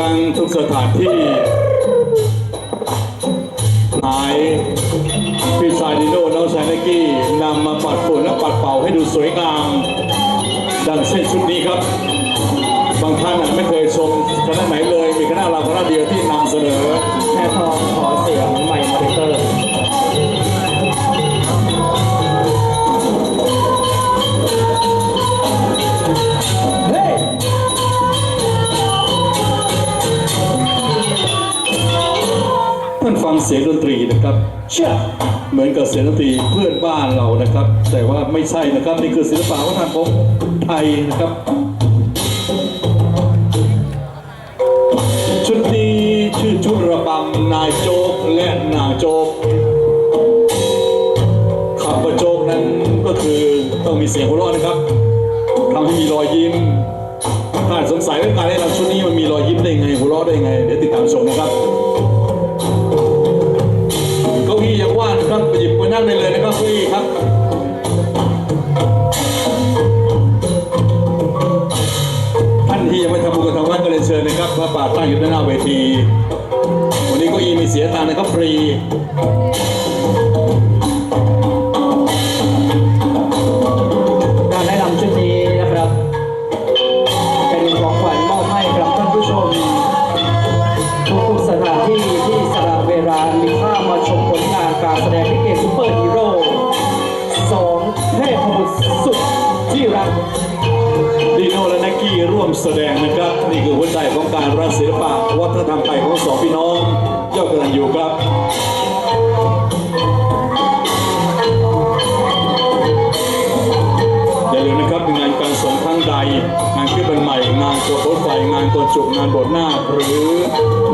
ครั้งทุกสถานที่หายพี่ชายดิโน่น้องชายนักกี้นำมาปัดฝุ่นและปัดเป่าให้ดูสวยงาม ดังเช่นชุดนี้ครับ บางท่านอาจไม่เคยชมคณะไหนเลย มีคณะเราคณะเดียวที่นำเสนอแค่ทองขอเสียงใหม่มอนิเตอร์ เสียงดนตรีนะครับ เชื่อเหมือนกับเสียงดนตรีเพื่อนบ้านเรานะครับ แต่ว่าไม่ใช่นะครับนี่คือศิลปะวัฒนธรรมของไทยนะครับ ชุดนี้ชื่อชุดระบำนายโจ๊กและนางโจ๊กคำว่าโจกนั้นก็คือต้องมีเสียงหัวเราะนะครับทำให้มีรอยยิ้มถ้าสงสัยว่าการเล่นรชุดนี้มันมีรอยยิ้มได้ไงหัวเราะได้ไง เดี๋ยวติดตามชมนะครับ กี้ร่วมแสดงนะครับ นี่คือหัวใจของการรักศิลปะวัฒนธรรมไทยของสองพี่น้องยอดกำลังอยู่ครับอย่าลืมนะครับงานการสงฆ์ครั้งใดงานขึ้นบันใหม่งานตัวรถไฟงานตัวจุกงานบทหน้า หรือ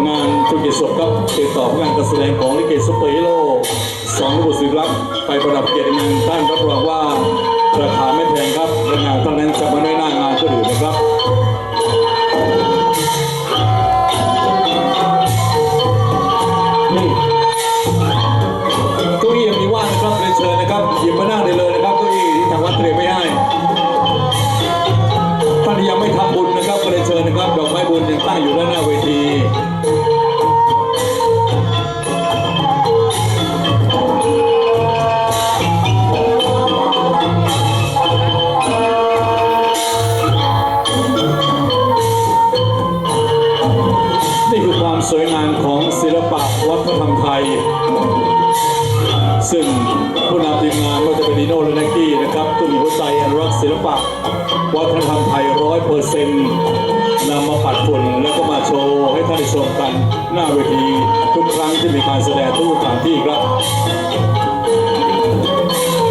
งานธุรกิจศพครับติดต่องานการแสดงของลิเกซุปเปอร์ฮีโร่สองบุตรศิลป์ไปประดับเกียรติงานท่านรับรองว่า ความสวยงามของศิลปะวัฒนธรรมไทย ซึ่งผู้นำทีมงานก็จะเป็นดีโน่และนักกี้นะครับก็มีหัวใจอนุรักษ์ศิลปะ วัฒนธรรมไทยร้อยเปอร์เซ็นต์นำมาปัดฝุ่นแล้วก็มาโชว์ให้ท่านได้ชมกัน หน้าเวทีทุกครั้งที่มีการแสดงทุกสถานที่ครับ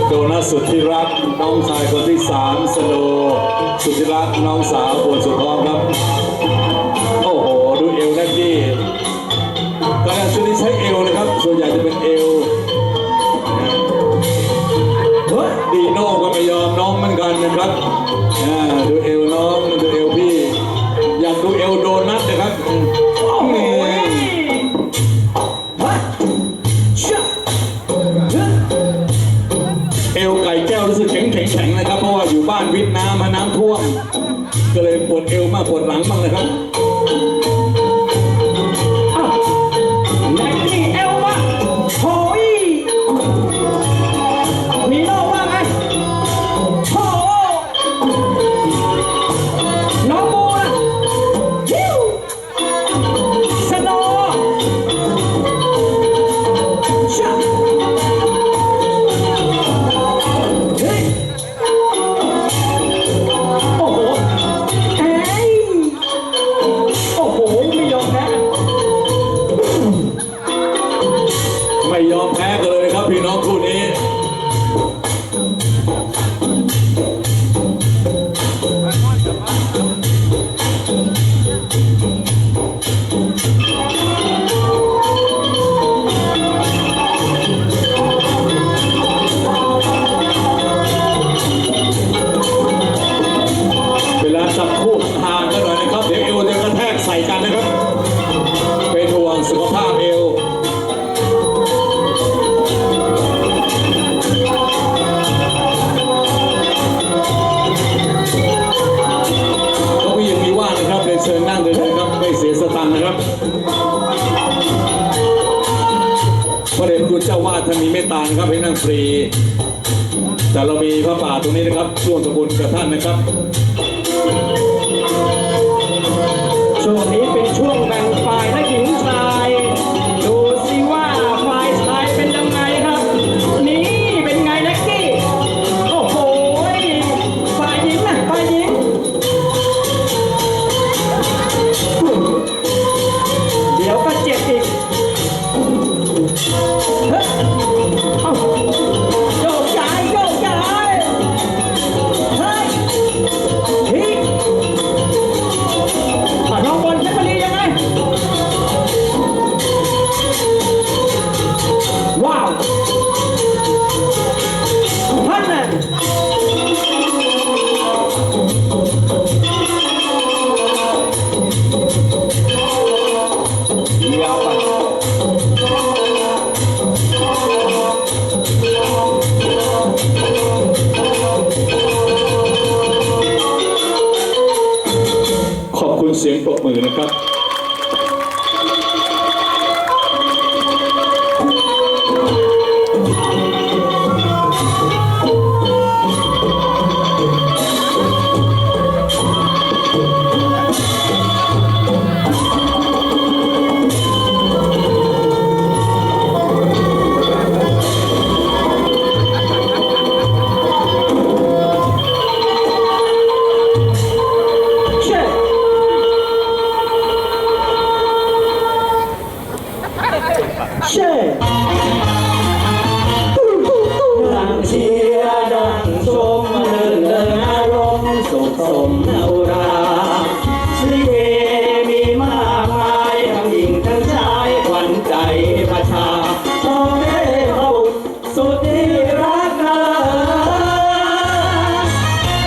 โดนัทสุดที่รักน้องชายคนที่สามสโนสุดที่รักน้องสาวบนสุดท้องครับ อ่าดูเอวน้องดูเอวพี่ อยากดูเอวโดนัทนะครับ โอ้โหนี่เฮ้ยเชื่อเฮ้ยเอวไก่แก้วรู้สึกแข็งแข็งแข็งนะครับ เพราะว่าอยู่บ้านวิทย์น้ำมาน้ำท่วม ก็เลยปวดเอวมากปวดหลังบ้างนะครับ ครับให้นั่งฟรี แต่เรามีพระป่าตรงนี้นะครับร่วมทำบุญกับท่านนะครับช่วงนี้เป็นช่วงแบ่งฝ่าย ปรบ สุดที่รักนา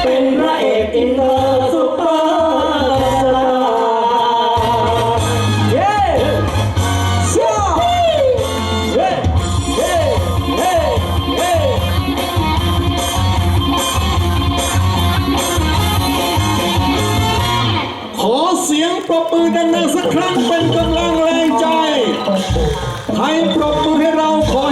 เป็นพระเอกอินเตอร์ซุปเปอร์สตาร์เย้ชูเฮ้เฮ้เฮ้เฮ้ขอเสียงปรบมือดังๆสักครั้งเป็นกำลังแรงใจ ให้ปรบมือให้เราขอ